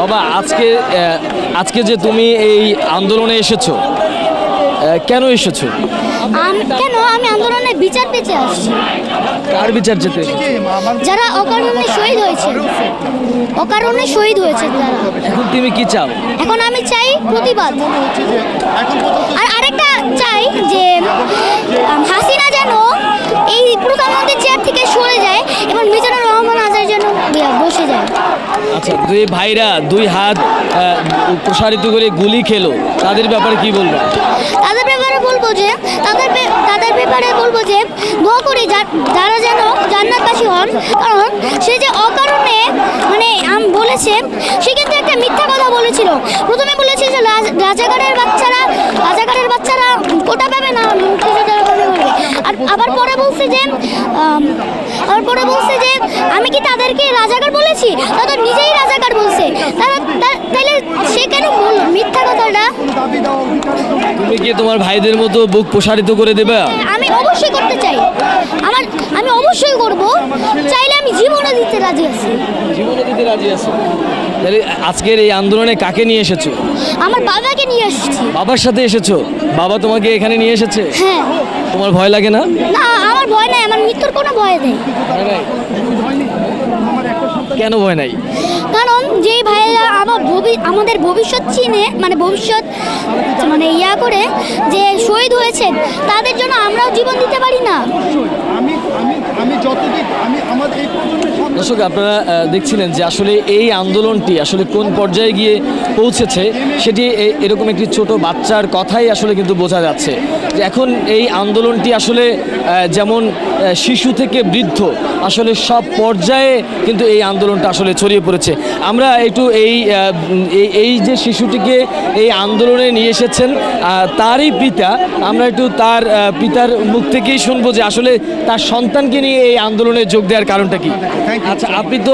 বাবা আজকে আজকে যে তুমি এই আন্দোলনে এসেছ কেন এসেছ? কেন? আমি আন্দোলনের বিচার পেতে আসছি। কার বিচার যেতে? যারা অকারণে শহীদ হয়েছে। অকারণে শহীদ হয়েছে এখন তুমি কি চাও? এখন আমি চাই প্রতিবাদ। আর আরেকটা চাই আচ্ছা দুই ভাইরা দুই হাত প্রসারিত করে গুলি খেলো। তাদের ব্যাপারে কি বলব? তাদের ব্যাপারে বলব যে, তাদের তাদের ব্যাপারে বলব যে, দোয়া করি যারা যেন জান্নাতবাসী হন, কারণ সে যে অকারণে মানে আম বলেছে, সে কিন্তু একটা মিথ্যা কথা বলেছিল। প্রথমে বলেছে যে রাজ- রাজাকারের রাজাকারের পরে বলছে যে আম, আবার পরে বলছে যে আমি কি তাদেরকে রাজাকার বলেছি? তাদের নিজেই রাজাকার বলছে। তারা তা- তাইলে সে কেন বলল মিথ্যা কথাটা? তুমি কি তোমার ভাইদের মতো বুক প্রসারিত করে দেবে? আমি অবশ্যই করতে চাই। আমার আমি অবশ্যই করব। চাইলে আমি জীবনে দিতে রাজি আছি। জীবনে দিতে রাজি আছো? তাহলে আজকের এই আন্দোলনে কাকে নিয়ে এসেছ? আমার বাবাকে নিয়ে এসেছি। বাবার সাথে এসেছ? বাবা তোমাকে এখানে নিয়ে এসেছে? হ্যাঁ। তোমার ভয় লাগে না? না ভয় নাই আমার মৃত্যুর কোনো ভয় নেই। কেন ভয় নাই? কারণ যেই ভাইয়েরা আমার ভবি- আমাদের ভবিষ্যৎ চিনে মানে ভবিষ্যৎ মানে ইয়া করে যে শহীদ হয়েছেন তাদের জন্য আমরাও জীবন দিতে পারি না। আমি আমি আমি যতদিন আমি আমাদের এই প্রজন্মের সামনে দর্শক, আপনারা দেখছিলেন যে আসলে এই আন্দোলনটি আসলে কোন পর্যায়ে গিয়ে পৌঁছেছে, সেটি এরকম একটি ছোট বাচ্চার কথাই আসলে কিন্তু বোঝা যাচ্ছে। এখন এই আন্দোলনটি আসলে যেমন শিশু থেকে বৃদ্ধ আসলে সব পর্যায়ে কিন্তু এই আন্দোলনটা আসলে ছড়িয়ে পড়েছে। আমরা একটু এই- এই যে শিশুটিকে এই আন্দোলনে নিয়ে এসেছেন তারই পিতা, আমরা একটু তার পিতার মুখ থেকেই শুনব যে আসলে তার সন্তানকে নিয়ে এই আন্দোলনে যোগ দেওয়ার কারণটা কি। আচ্ছা আপনি তো